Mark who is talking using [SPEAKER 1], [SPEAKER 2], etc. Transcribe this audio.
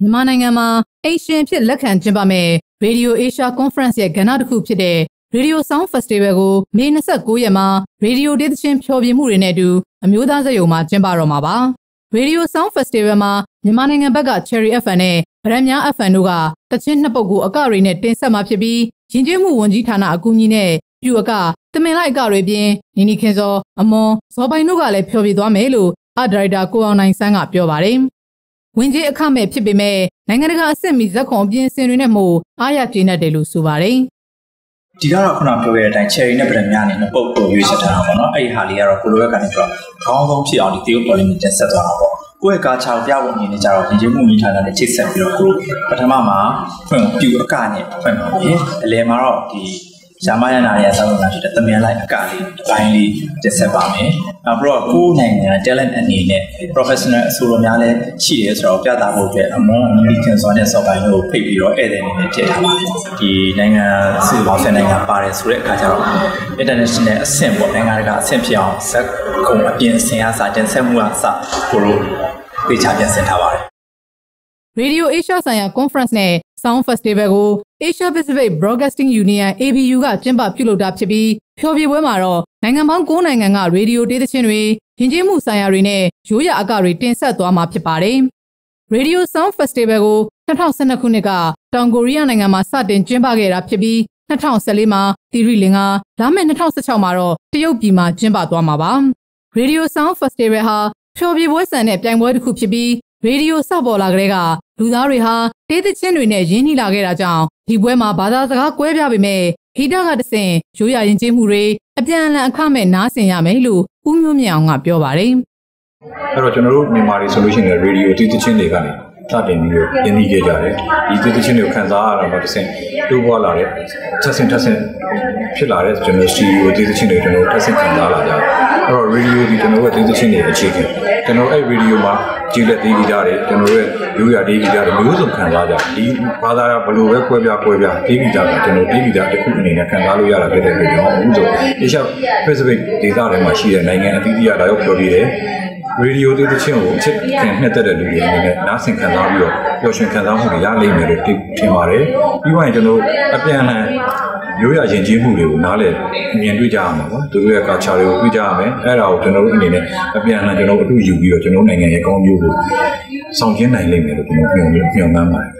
[SPEAKER 1] မြန်မာနိုင်ငံမှာအိရှင်ဖြစ်လက်ခံကျင်းပမဲ့ Radio Asia Conference ရဲ့ကဏ္ဍတစ်ခုဖြစ်တဲ့ Radio Sound Festival ကိုမေ29ရက်မှာ Radio ဒေသချင်းဖျော်ဖြေမှုတွေနဲ့အတူအမျိုးသားစရုံမှာကျင်းပတော့မှာပါ။ Radio Sound Festival မှာမြန်မာနိုင်ငံဘက်က Cherry FM နဲ့ဗရမ်များ FM တို့ကတချင်းနှစ်ပုတ်ကိုအကတွေနဲ့တင်ဆက်မှာဖြစ်ပြီးရင်ကျင်းမှုဝန်ကြီးဌာနအကူအညီနဲ့ပြုအကတမင်လိုက်အကတွေပြင်နီနီခင်စောအမွန်ဇော်ပိုင်တို့ကလည်းဖျော်ဖြေသွားမယ်လို့အဒါရိုက်တာကိုအောင်နိုင်ဆန်းကပြောပါတယ်။ ဝင်ကြီးအခမဲ့ဖြစ်ပေမဲ့နိုင်ငံတကာအဆင့်မီဇက်ခွန်ပြင်ဆင်တွေနဲ့မို့အားရကျေနပ်တယ်လို့ဆိုပါတယ်။
[SPEAKER 2] ဒီကတော့ခုနပြောခဲ့တဲ့အတိုင်း cherry နဲ့ဗရမ်များအနေနဲ့ပုတ်ကိုရွေးချယ်ထားတာပေါ့နော်။အဲ့ဒီဟာလေးကတော့ကိုလိုရက်ကနေပြီးတော့ခေါင်းဆုံးဖြစ်အောင်ဒီတရုတ်ပေါ်လေးနဲ့တက်ဆက်သွားတာပေါ့။ကိုယ့်ရဲ့ကာချာကိုပြဖို့အနေနဲ့ကြတော့ဒီကျေးမှုမိထားတာနဲ့ချိတ်ဆက်ပြီးတော့ကိုပထမမှာဖွင့်ပြူအကနဲ့ဖွင့်ပါမယ်။အလယ်မှာတော့ဒီ ရှာမရနာရဲ့ဆောင်းလာဖြစ်တဲ့တမန်လိုက်အကလေးအပိုင်းလေးတက်ဆက်ပါမယ်။နောက်ပြီးတော့ကိုယ်နိုင်ငံ talent အနေနဲ့ professional အဆိုတော်များလည်းရှိတယ်ဆိုတော့ပြသဖို့အတွက်အမွန်အမေရိကန်ဆိုတဲ့ software ကိုဖိတ်ပြီးတော့ဧည့်သည်အနေနဲ့ထည့်ထားပါတယ်။ဒီနိုင်ငံစုပေါင်းဆယ်နိုင်ငံပါတယ်ဆိုတဲ့အခါကျတော့ international အဆင့်ပေါ့နိုင်ငံတကာအဆင့်ဖြစ်အောင်ဇက်ကုံအပြင်အဆင့်အစားတင်ဆက်မှုအစကိုလိုပေးချပြင်ဆင်ထားပါတယ်။
[SPEAKER 1] Radio Asia ဆိုင်ရာ conference နဲ့ Sound Festival ကို Asia Pacific Broadcasting Union ABU ကကျင်းပပြုလုပ်တာဖြစ်ပြီးဖျော်ဖြေပွဲမှာတော့နိုင်ငံပေါင်း9နိုင်ငံကရေဒီယိုတေးသချင်းတွေယဉ်ကျေးမှုဆိုင်ရာတွေနဲ့ရိုးရာအကတွေတင်ဆက်သွားမှာဖြစ်ပါတယ်။ Radio Sound Festival ကို2012ခုနှစ်ကတောင်ကိုရီးယားနိုင်ငံမှာစတင်ကျင်းပခဲ့တာဖြစ်ပြီး2014မှာတီရီလင်ကလာမယ့်2016မှာတော့တရုတ်ပြည်မှာကျင်းပသွားမှာပါ။ Radio Sound Festival ဟာဖျော်ဖြေပွဲဆန်တဲ့ပြိုင်ပွဲတစ်ခုဖြစ်ပြီးရေဒီယိုစပေါ်လာကြတဲ့က လူသားတွေဟာတေးသချင်းတွေနဲ့ရင်းနှီးလာခဲ့တာကြောင့်ဒီပွဲမှာဘာသာစကားကွဲပြားပေမဲ့ဟီတာကတဆင့်ရိုးရာရင်ကျေးမှုတွေအပြန်အလှန်အခမဲ့နားဆင်ရမယ်လို့ဦးမျိုးမြင့်အောင်ကပြောပါတယ်။
[SPEAKER 3] အဲ့တော့ကျွန်တော်တို့မြန်မာတွေဆိုလို့ရှိရင်ရေဒီယိုတေးသချင်းတွေကနေစတင်ပြီးတော့ရင်းနှီးခဲ့ကြတယ်။ဒီတေးသချင်းတွေကိုခန်းစားရတာမှတဆင့်တိုးပွားလာတဲ့ထက်ဆင့်ထက်ဆင့်ဖြစ်လာတဲ့ကျွန်တော်စတီဒီယိုတေးသချင်းတွေကျွန်တော်ထက်ဆင့်ခံစားလာကြတယ်။အဲ့တော့ရေဒီယိုဒီကျွန်တော်တို့တေးသချင်းတွေအခြေခံကျွန်တော်အဲ့ရေဒီယိုမှာ ကြည်လက်သေးကြီးကြတယ်ကျွန်တော်တို့ရဲ့ရိုးရာသေးကြီးကြတယ်မျိုးစုံခံစားကြဒီဘာသာဘလို့ပဲကွဲပြားကွဲပြားသေးကြီးကြတာကျွန်တော်သေးကြီးကြတစ်ခုအနေနဲ့ခံစားလို့ရတာဖြစ်တဲ့အတွက်ကြောင့်အခုဆို Asia Pacific ဒေသတွေမှာရှိတဲ့နိုင်ငံအသီးသီးကလာရောက်ပြောပြတယ်ရေဒီယိုသေးတဲ့ချင်းကိုအချက်ခင်နှစ်သက်တဲ့လူတွေအနေနဲ့နားဆင်ခံစားပြီးတော့ပျော်ရွှင်ခံစားမှုတွေရလိမ့်မယ်လို့ထင်ပါတယ်ပြီးတော့ကျွန်တော်အပြန်အလှန် ရိုးရာယဉ်ကျေးမှုတွေကိုနားလည်မြင်တွေ့ကြရမှာပေါ့သူတို့ရဲ့ culture တွေကိုတွေ့ကြရမယ်အဲ့ဒါကိုကျွန်တော်တို့အနေနဲ့အပြန်အလှန်ကျွန်တော်တို့အတူယူပြီးတော့ကျွန်တော်နိုင်ငံရဲ့ကောင်းကျိုးကိုဆောင်ကျဉ်နိုင်လိမ့်မယ်လို့ကျွန်တော်ညွှန်ညွှန်မှန်းပါတယ်